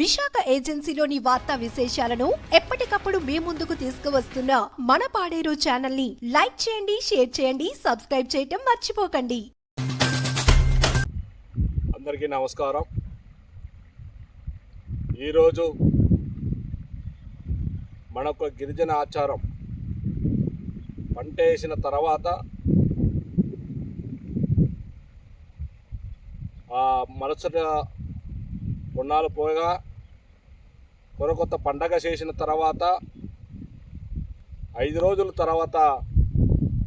విశాఖ ఏజెన్సీలోని వార్తా విశేషాలను ఎప్పటికప్పుడు మీ ముందుకు తీసుకువస్తున్న మన పాడేరు ఛానల్ని లైక్ చేయండి షేర్ చేయండి సబ్స్క్రైబ్ చేయటం మర్చిపోకండి. అందరికీ నమస్కారం. ఈరోజు మనకు గిరిజన ఆచారం పంట వేసిన తర్వాత మరుసటి కొన్నాళ్ళు పోగా కొరకొత్త పండగ చేసిన తర్వాత ఐదు రోజుల తర్వాత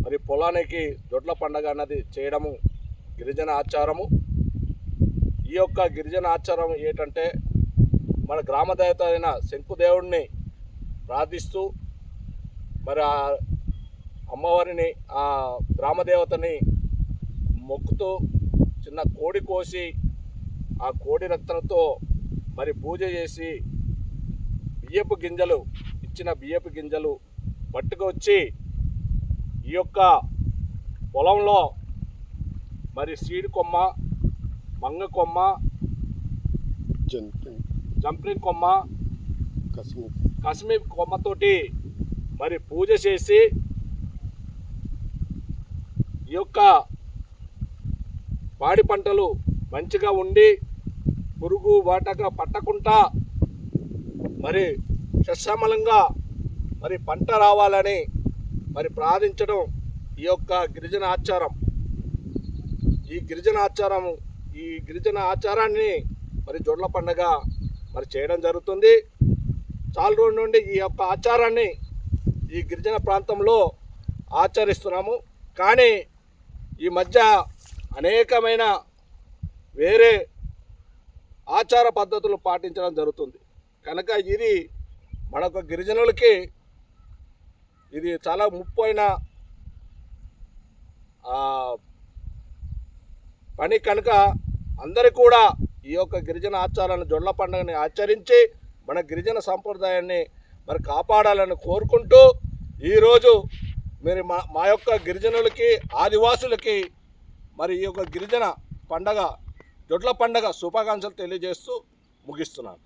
మరి పొలానికి దొడ్ల పండగ అన్నది చేయడము గిరిజన ఆచారము. ఈ యొక్క గిరిజన ఆచారం ఏంటంటే మన గ్రామ దేవత అయిన శంకుదేవుడిని ప్రార్థిస్తూ మరి ఆ అమ్మవారిని ఆ గ్రామదేవతని మొక్కుతూ చిన్న కోడి కోసి ఆ కోడి రక్తంతో మరి పూజ చేసి బియ్యపు గింజలు ఇచ్చిన బియ్యపు గింజలు పట్టుకొచ్చి ఈ యొక్క పొలంలో మరి సీడ్ కొమ్మ మంగ కొమ్మ జంప్లింగ్ కొమ్మ కశ్మీర్ కొమ్మతోటి మరి పూజ చేసి ఈ యొక్క పాడి పంటలు మంచిగా ఉండి పురుగు వాటక పట్టకుండా మరి సస్యమలంగా మరి పంట రావాలని మరి ప్రార్థించడం ఈ యొక్క గిరిజన ఆచారం. ఈ గిరిజన ఆచారం ఈ గిరిజన ఆచారాన్ని మరి జొడ్ల పండగ మరి చేయడం జరుగుతుంది. చాలా రోజుల నుండి ఈ యొక్క ఆచారాన్ని ఈ గిరిజన ప్రాంతంలో ఆచరిస్తున్నాము. కానీ ఈ మధ్య అనేకమైన వేరే ఆచార పద్ధతులు పాటించడం జరుగుతుంది. కనుక ఇది మనకు గిరిజనులకి ఇది చాలా ముప్పైన పని కనుక అందరూ కూడా ఈ యొక్క గిరిజన ఆచారాన్ని జొడ్ల పండుగని ఆచరించి మన గిరిజన సంప్రదాయాన్ని మరి కాపాడాలని కోరుకుంటూ ఈరోజు మరి మా మా యొక్క గిరిజనులకి ఆదివాసులకి మరి ఈ యొక్క గిరిజన పండగ జొడ్ల పండగ శుభాకాంక్షలు తెలియజేస్తూ ముగిస్తున్నాను.